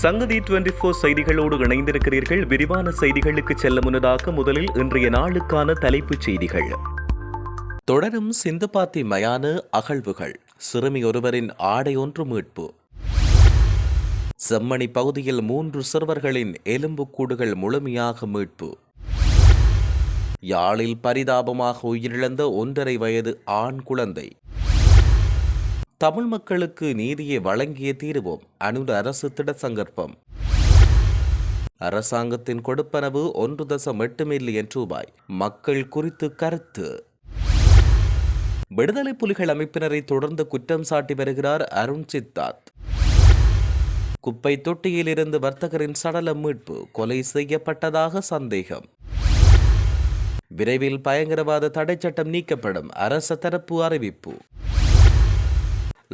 சங்கதி twenty four செய்திகளோடு இணைந்திருக்கிறீர்கள். விரிவான செய்திகளுக்கு செல்ல முன்னதாக முதலில் இன்றைய நாளுக்கான தலைப்புச் செய்திகள். தொடரும் சிந்துபாத்தி மயான அகழ்வுகள். சிறுமி ஒருவரின் ஆடை ஒன்று மீட்பு. செம்மணி பகுதியில் மூன்று சிறுவர்களின் எலும்புக்கூடுகள் முழுமையாக மீட்பு. யாழில் பரிதாபமாக உயிரிழந்த ஒன்றரை வயது ஆண் குழந்தை. தமிழ் மக்களுக்கு நீதியை வழங்கிய தீருவோம். அனுர அரசு திட சங்கற்பம். அரசாங்கத்தின் கொடுப்பனவு ஒன்று தசம் எட்டு மில்லியன் ரூபாய். மக்கள் குறித்து கருத்து. விடுதலை புலிகள் அமைப்பினரை தொடர்ந்து குற்றம் சாட்டி வருகிறார் அருண் சித்தார்த். குப்பை தொட்டியில் இருந்து வர்த்தகரின் சடலம் மீட்பு கொலை செய்யப்பட்டதாக சந்தேகம். விரைவில் பயங்கரவாத தடை சட்டம் நீக்கப்படும் அரச தரப்பு அறிவிப்பு.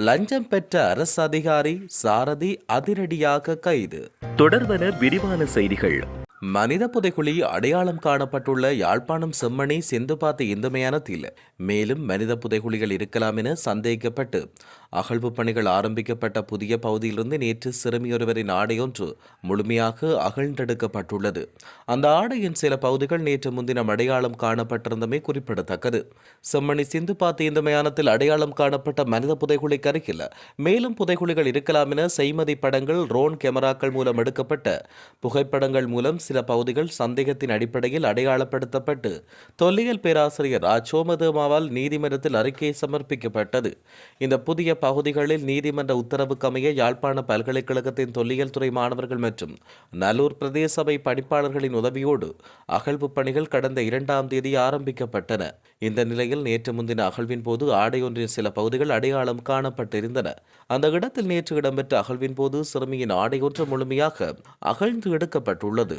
லஞ்சம் பெற்ற அரசு அதிகாரி சாரதி அதிரடியாக கைது. தொடர்வன விரிவான செய்திகள். மனித புதைக்குழி அடையாளம் காணப்பட்டுள்ள யாழ்ப்பாணம் செம்மணி செந்துபாத்து இந்தமயானத்தில் மேலும் மனித புதைக்குழிகள் இருக்கலாம் என சந்தேகிக்கப்பட்டு அகழ்வு பணிகள் ஆரம்பிக்கப்பட்ட புதிய பகுதியிலிருந்து நேற்று சிறுமியொருவரின் ஆடையொன்று முழுமையாக அகழ்ந்தெடுக்கப்பட்டுள்ளது. அந்த ஆடையின் சில பகுதிகள் நேற்று முன்தினம் அடையாளம் காணப்பட்டிருந்தமை குறிப்பிடத்தக்கது. செம்மணி சிந்துபாத்து இந்துமயானத்தில் அடையாளம் காணப்பட்ட மனித புதைக்குழி கருகில் மேலும் புதைக்குழிகள் இருக்கலாம் என செய்மதி படங்கள் ரோன் கேமராக்கள் மூலம் எடுக்கப்பட்ட புகைப்படங்கள் மூலம் சில பகுதிகள் சந்தேகத்தின் அடிப்படையில் அடையாளப்படுத்தப்பட்டு தொல்லியல் பேராசிரியர் ஆ சோமதேமாவால் நீதிமன்றத்தில் அறிக்கை சமர்ப்பிக்கப்பட்டது. இந்த புதிய பகுதிகளில் நீதிமன்ற உத்தரவுக்கமைய யாழ்ப்பாண பல்கலைக்கழகத்தின் தொல்லியல் துறை மாணவர்கள் மற்றும் நல்லூர் பிரதேச சபை பணிப்பாளர்களின் உதவியோடு அகழ்வு பணிகள் கடந்த இரண்டாம் தேதி ஆரம்பிக்கப்பட்டன. இந்த நிலையில் நேற்று முன்தின அகழ்வின் போது ஆடையொன்றின் சில பகுதிகள் அடையாளம் காணப்பட்டிருந்தன. அந்த இடத்தில் நேற்று இடம்பெற்ற அகழ்வின் போது சிறுமியின் ஆடையொன்று முழுமையாக அகழ்ந்து எடுக்கப்பட்டுள்ளது.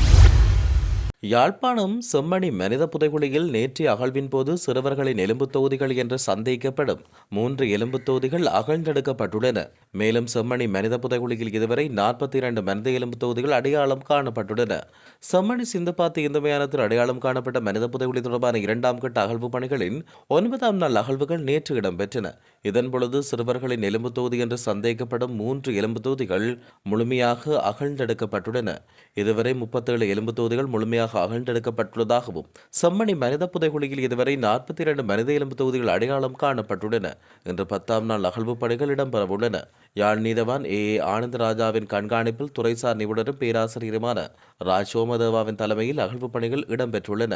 யாழ்ப்பாணம் செம்மணி மனித புதைகுழியில் நேற்றைய அகழ்வின் போது சிறுவர்களின் எலும்புத் தொகுதிகள் என்று சந்தேகிக்கப்படும் மூன்று எலும்புத் தொகுதிகள் அகழ்ந்தெடுக்கப்பட்டுள்ளன. மேலும் செம்மணி மனித புதைகுழியில் இதுவரை நாற்பத்தி இரண்டு மனித எலும்பு தொகுதிகள் அடையாளம் காணப்பட்டுள்ளன. செம்மணி சிந்தப்பாத்தி இந்து மயானத்தில் அடையாளம் காணப்பட்ட மனித புதைகுழி தொடர்பான இரண்டாம் கட்ட அகழ்வு பணிகளின் ஒன்பதாம் நாள் அகழ்வுகள் நேற்று இடம்பெற்றன. இதன் பொழுது சிறுவர்களின் எலும்புத் தொகுதி என்று சந்தேகிக்கப்படும் மூன்று எலும்பு தொகுதிகள் முழுமையாக அகழ்ந்தெடுக்கப்பட்டுள்ளன. இதுவரை முப்பத்தேழு எலும்பு தொகுதிகள் முழுமையாக அகழ்ந்தெடுக்கப்பட்டுள்ளதாகவும் செம்மணி மனித புதைகுழியில் இதுவரை நாற்பத்தி இரண்டு மனித எலும்பு தொகுதிகள் அடையாளம் காணப்பட்டுள்ளன. இன்று பத்தாம் நாள் அகழ்வு பணிகள் இடம்பெறவுள்ளன. யாழ் நீதவான் ஏ ஏ ஆனந்தராஜாவின் கண்காணிப்பில் துறைசார் நிபுணரும் பேராசிரியருமான ராஜ் சோமதேவாவின் தலைமையில் அகழ்வு பணிகள் இடம்பெற்றுள்ளன.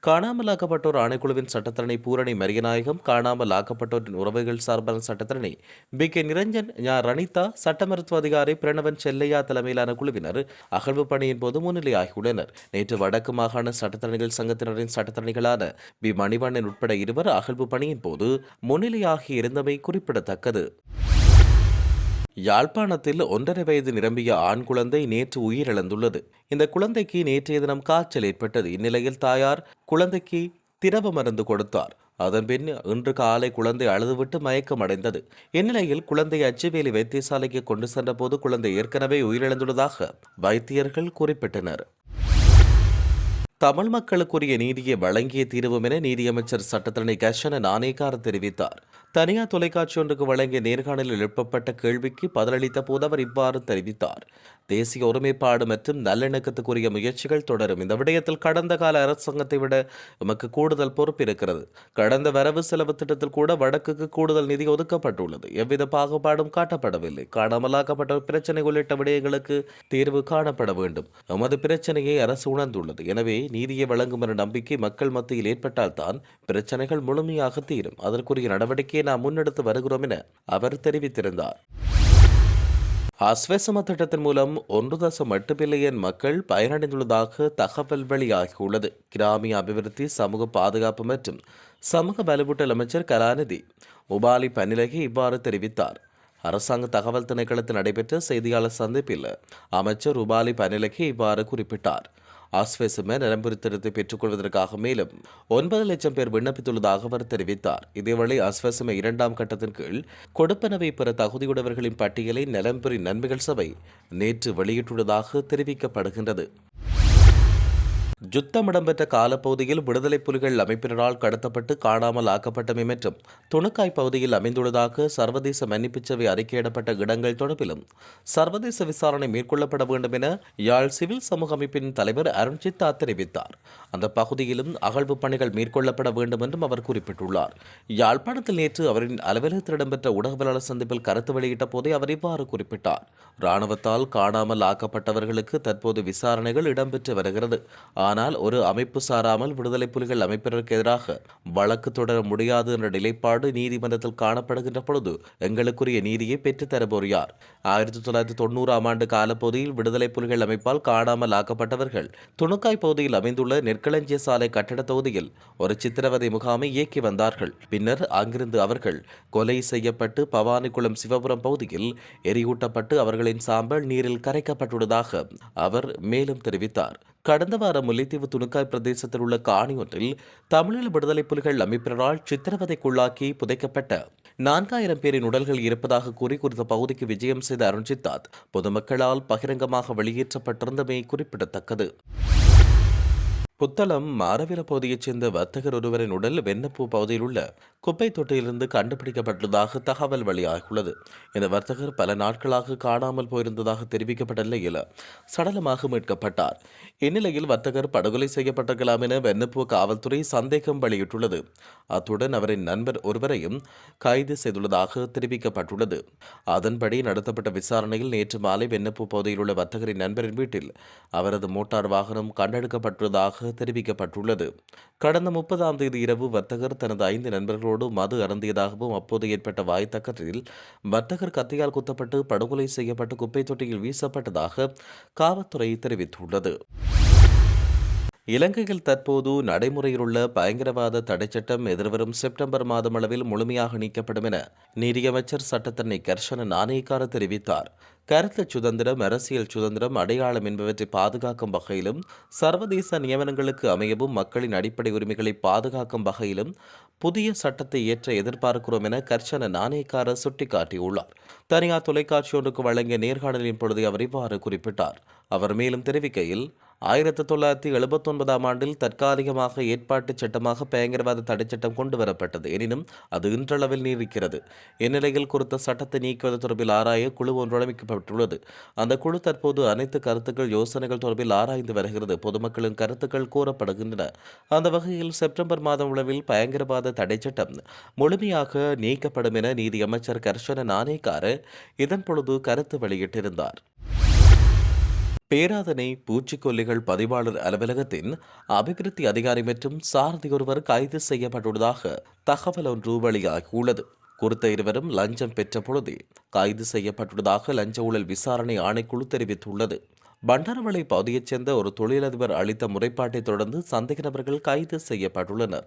காணாமல் ஆக்கப்பட்டோர் ஆணைக்குழுவின் சட்டத்தரணி பூரணி மரியநாயகம் காணாமல் ஆக்கப்பட்டோரின் உறவுகள் சார்பான சட்டத்தரணி பி கே நிரஞ்சன் ஞா ரணிதா சட்ட மருத்துவ அதிகாரி பிரணவன் செல்லையா தலைமையிலான குழுவினர் அகழ்வு பணியின் போது முன்னிலையாகியுள்ளனர். நேற்று வடக்கு மாகாண சட்டத்தரணிகள் சங்கத்தினரின் சட்டத்தரணிகளான பி மணிவண்ணன் உட்பட இருவர் அகழ்வு பணியின் போது முன்னிலையாகி இருந்தமை குறிப்பிடத்தக்கது. யாழ்ப்பாணத்தில் ஒன்றரை வயது நிரம்பிய ஆண் குழந்தை நேற்று உயிரிழந்துள்ளது. இந்த குழந்தைக்கு நேற்றைய தினம் காய்ச்சல் ஏற்பட்டது. இந்நிலையில் தாயார் குழந்தைக்கு திரவ மருந்து கொடுத்தார். அதன்பின் இன்று காலை குழந்தை அழுதுவிட்டு மயக்கம் அடைந்தது. இந்நிலையில் குழந்தை அச்சுவேலி வைத்தியசாலைக்கு கொண்டு சென்றபோது குழந்தை ஏற்கனவே உயிரிழந்துள்ளதாக வைத்தியர்கள் குறிப்பிட்டனர். தமிழ் மக்களுக்குரிய நீதியை வழங்கிய தீர்வும் என நீதியமைச்சர் சட்டத்தரணி கஷன நானேகார் தெரிவித்தார். தனியார் தொலைக்காட்சி ஒன்றுக்கு வழங்கிய நேர்காணலில் எழுப்பப்பட்ட கேள்விக்கு பதிலளித்த போது அவர் இவ்வாறு தெரிவித்தார். தேசிய ஒருமைப்பாடு மற்றும் நல்லிணக்கத்துக்குரிய முயற்சிகள் தொடரும். இந்த விடயத்தில் கடந்த கால அரசாங்கத்தை விட எமக்கு கூடுதல் பொறுப்பு இருக்கிறது. கடந்த வரவு செலவு திட்டத்தில் கூட வடக்குக்கு கூடுதல் நிதி ஒதுக்கப்பட்டுள்ளது. எவ்வித பாகுபாடும் காட்டப்படவில்லை. காணாமலாக்கப்பட்ட பிரச்சனை உள்ளிட்ட விடயங்களுக்கு தீர்வு காணப்பட வேண்டும். எமது பிரச்சனையை அரசு உணர்ந்துள்ளது. எனவே நீதியை வழங்கும் என்ற நம்பிக்கை மக்கள் மத்தியில் ஏற்பட்டால்தான் பிரச்சனைகள் முழுமையாக தீரும். அதற்குரிய நடவடிக்கையை நாம் முன்னெடுத்து வருகிறோம் என அவர் தெரிவித்திருந்தார். அஸ்வசம திட்டத்தின் மூலம் ஒன்று தசம் எட்டு பில்லியன் மக்கள் பயனடைந்துள்ளதாக தகவல் வெளியாகியுள்ளது. கிராமிய அபிவிருத்தி சமூக பாதுகாப்பு மற்றும் சமூக வலுவூட்டல் அமைச்சர் கலாநிதி உபாலி பன்னிலகி இவ்வாறு தெரிவித்தார். அரசாங்க தகவல் திணைக்களத்தில் நடைபெற்ற செய்தியாளர் சந்திப்பில் அமைச்சர் உபாலி பன்னிலகி இவ்வாறு குறிப்பிட்டார். ஆஸ்வேசும நலம்புரித்திரத்தை பெற்றுக்கொள்வதற்காக மேலும் ஒன்பது லட்சம் பேர் விண்ணப்பித்துள்ளதாக அவர் தெரிவித்தார். இதேவேளை ஆஸ்வேசும இரண்டாம் கட்டத்தின் கீழ் கொடுப்பனவை பெற தகுதியுடையவர்களின் பட்டியலை நலம்புரி நன்மைகள் சபை நேற்று வெளியிட்டுள்ளதாக தெரிவிக்கப்படுகின்றது. யுத்தம் இடம்பெற்ற காலப்பகுதியில் விடுதலை புலிகள் அமைப்பினரால் கடத்தப்பட்டு காணாமல் ஆக்கப்பட்டமை மற்றும் துணுக்காய் பகுதியில் அமைந்துள்ளதாக சர்வதேச மன்னிப்புச்சவை அறிக்கையிடப்பட்ட இடங்கள் தொடர்பிலும் சர்வதேச விசாரணை மேற்கொள்ளப்பட வேண்டும் என யாழ் சிவில் சமூக அமைப்பின் தலைவர் அருண்ஜித்தா தெரிவித்தார். அந்த பகுதியிலும் அகழ்வு பணிகள் மேற்கொள்ளப்பட வேண்டும் என்றும் அவர் குறிப்பிட்டுள்ளார். யாழ்ப்பாணத்தில் நேற்று அவரின் அலுவலகத்தில் இடம்பெற்ற ஊடகவியலாளர் சந்திப்பில் கருத்து வெளியிட்ட போதே அவர் இவ்வாறு குறிப்பிட்டார். இராணுவத்தால் காணாமல் ஆக்கப்பட்டவர்களுக்கு தற்போது விசாரணைகள் இடம்பெற்று வருகிறது. ஆனால் ஒரு அமைப்பு சாராமல் விடுதலை புலிகள் அமைப்பினருக்கு எதிராக வழக்கு தொடர முடியாது என்ற நிலைப்பாடு நீதிமன்றத்தில் காணப்படுகின்ற பொழுது எங்களுக்குரிய நீதியை பெற்றுத்தரப்போர் யார் ஆயிரத்தி தொள்ளாயிரத்தி தொண்ணூறாம் ஆண்டு காலப்பகுதியில் விடுதலை புலிகள் அமைப்பால் காணாமல் ஆக்கப்பட்டவர்கள் துணுக்காய் பகுதியில் அமைந்துள்ள நெற்களஞ்சிய சாலை கட்டட தொகுதியில் ஒரு சித்திரவதை முகாமை இயக்கி வந்தார்கள். பின்னர் அங்கிருந்து அவர்கள் கொலை செய்யப்பட்டு பவானிக்குளம் சிவபுரம் பகுதியில் எரியூட்டப்பட்டு அவர்களின் சாம்பல் நீரில் கரைக்கப்பட்டுள்ளதாக அவர் மேலும் தெரிவித்தார். கடந்த வாரம் முல்லைத்தீவு துணுக்காய் பிரதேசத்தில் உள்ள காணி ஒன்றில் தமிழீழ விடுதலை புலிகள் அமைப்பினரால் சித்திரவதைக்குள்ளாக்கி புதைக்கப்பட்ட நான்காயிரம் பேரின் உடல்கள் இருப்பதாக கூறி குறித்த பகுதிக்கு விஜயம் செய்த அருண்ஜித்தாத் பொதுமக்களால் பகிரங்கமாக வெளியேற்றப்பட்டிருந்தமை குறிப்பிடத்தக்கது. புத்தளம் மாரவில பகுதியைச் சேர்ந்த வர்த்தகர் ஒருவரின் உடல் வெண்ணப்பூ பகுதியில் உள்ள குப்பை தொட்டியிலிருந்து கண்டுபிடிக்கப்பட்டுள்ளதாக தகவல் வெளியாகியுள்ளது. இந்த வர்த்தகர் பல நாட்களாக காணாமல் போயிருந்ததாக தெரிவிக்கப்பட்ட நிலையில் சடலமாக மீட்கப்பட்டார். இந்நிலையில் வர்த்தகர் படுகொலை செய்யப்பட்டிருக்கலாம் என வெண்ணப்பூ காவல்துறை சந்தேகம் வெளியிட்டுள்ளது. அத்துடன் அவரின் நண்பர் ஒருவரையும் கைது செய்துள்ளதாக தெரிவிக்கப்பட்டுள்ளது. அதன்படி நடத்தப்பட்ட விசாரணையில் நேற்று மாலை வெண்ணப்பூ பகுதியில் உள்ள வர்த்தகரின் நண்பரின் வீட்டில் அவரது மோட்டார் வாகனம் கண்டெடுக்கப்பட்டுள்ளதாக தெரிவிக்கப்பட்டுள்ளது. கடந்த முப்பதாம் தேதி இரவு வர்த்தகர் தனது ஐந்து நண்பர்களோடு மது அருந்தியதாகவும் அப்போது ஏற்பட்ட வாய் தக்கத்தில் வர்த்தகர் கத்தியால் குத்தப்பட்டு படுகொலை செய்யப்பட்டு குப்பை தொட்டியில் வீசப்பட்டதாக காவல்துறை தெரிவித்துள்ளது. இலங்கையில் தற்போது நடைமுறையில் உள்ள பயங்கரவாத தடைச்சட்டம் எதிர்வரும் செப்டம்பர் மாதம் அளவில் முழுமையாக நீக்கப்படும் என நீதியமைச்சர் சட்டத்தரணி கர்ஷன நாணயக்கார தெரிவித்தார். கருத்து சுதந்திரம் அரசியல் சுதந்திரம் அடையாளம் என்பவற்றை பாதுகாக்கும் வகையிலும் சர்வதேச நியமனங்களுக்கு அமையவும் மக்களின் அடிப்படை உரிமைகளை பாதுகாக்கும் வகையிலும் புதிய சட்டத்தை ஏற்ற எதிர்பார்க்கிறோம் என கர்ஷன நாணயக்காரர் சுட்டிக்காட்டியுள்ளார். தனியார் தொலைக்காட்சி ஒன்றுக்கு வழங்கிய நேர்காணலின் பொழுது அவர் இவ்வாறு குறிப்பிட்டார். அவர் மேலும் தெரிவிக்கையில் ஆயிரத்தி தொள்ளாயிரத்தி எழுபத்தி ஒன்பதாம் ஆண்டில் தற்காலிகமாக ஏற்பாட்டு சட்டமாக பயங்கரவாத தடைச்சட்டம் கொண்டு வரப்பட்டது. எனினும் அது இன்றளவில் நீடிக்கிறது. இந்நிலையில் குறித்த சட்டத்தை நீக்குவது தொடர்பில் ஆராய குழு ஒன்று அமைக்கப்பட்டுள்ளது அந்த குழு தற்போது அனைத்து கருத்துக்கள் யோசனைகள் தொடர்பில் ஆராய்ந்து வருகிறது. பொதுமக்களின் கருத்துக்கள் கூறப்படுகின்றன. அந்த வகையில் செப்டம்பர் மாதம் உளவில் பயங்கரவாத தடைச்சட்டம் முழுமையாக நீக்கப்படும் என நீதியமைச்சர் கர்ஷன நாணேக்கார இதன் பொழுது கருத்து வெளியிட்டிருந்தார். பேராதனை பூச்சிக்கொல்லிகள் பதிவாளர் அலுவலகத்தின் அபிவிருத்தி அதிகாரி மற்றும் சாரதி ஒருவர் கைது செய்யப்பட்டுள்ளதாக தகவல் ஒன்று வெளியாகியுள்ளது. குறித்த இருவரும் லஞ்சம் பெற்ற பொழுதே கைது செய்யப்பட்டுள்ளதாக லஞ்ச ஊழல் விசாரணை ஆணைக்குழு தெரிவித்துள்ளது. பண்டாரவளை பகுதியைச் சேர்ந்த ஒரு தொழிலதிபர் அளித்த முறைப்பாட்டை தொடர்ந்து சந்தேக நபர்கள் கைது செய்யப்பட்டுள்ளனர்.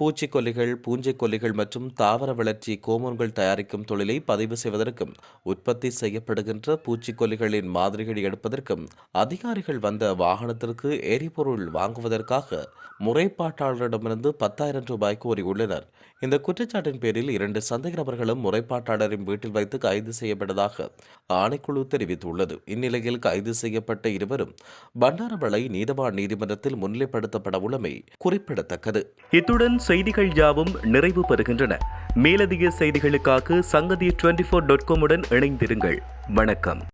பூச்சிக்கொல்லிகள் பூஞ்சைக்கொல்லிகள் மற்றும் தாவர வளர்ச்சி கோமோன்கள் தயாரிக்கும் தொழிலை பதிவு செய்வதற்கும் உற்பத்தி செய்யப்படுகின்ற பூச்சிக்கொல்லிகளின் மாதிரிகள் எடுப்பதற்கும் அதிகாரிகள் வந்த வாகனத்திற்கு எரிபொருள் வாங்குவதற்காக முறைப்பாட்டாளரிடமிருந்து பத்தாயிரம் ரூபாய் கோரியுள்ளனர். இந்த குற்றச்சாட்டின் பேரில் இரண்டு சந்தேக நபர்களும் முறைப்பாட்டாளரின் வீட்டில் வைத்து கைது செய்யப்பட்டதாக ஆணைக்குழு தெரிவித்துள்ளது. இந்நிலையில் கைது செய்யப்பட்ட இருவரும் பண்டாரவளை நீதவான் நீதிமன்றத்தில் முன்னிலைப்படுத்தப்பட உள்ளமை குறிப்பிடத்தக்கது. இத்துடன் செய்திகள் யாவும் நிறைவு பெறுகின்றன. மேலதிக செய்திகளுக்காக சங்கதி டுவெண்டி ஃபோர் டாட் காமுடன் இணைந்திருங்கள். வணக்கம்.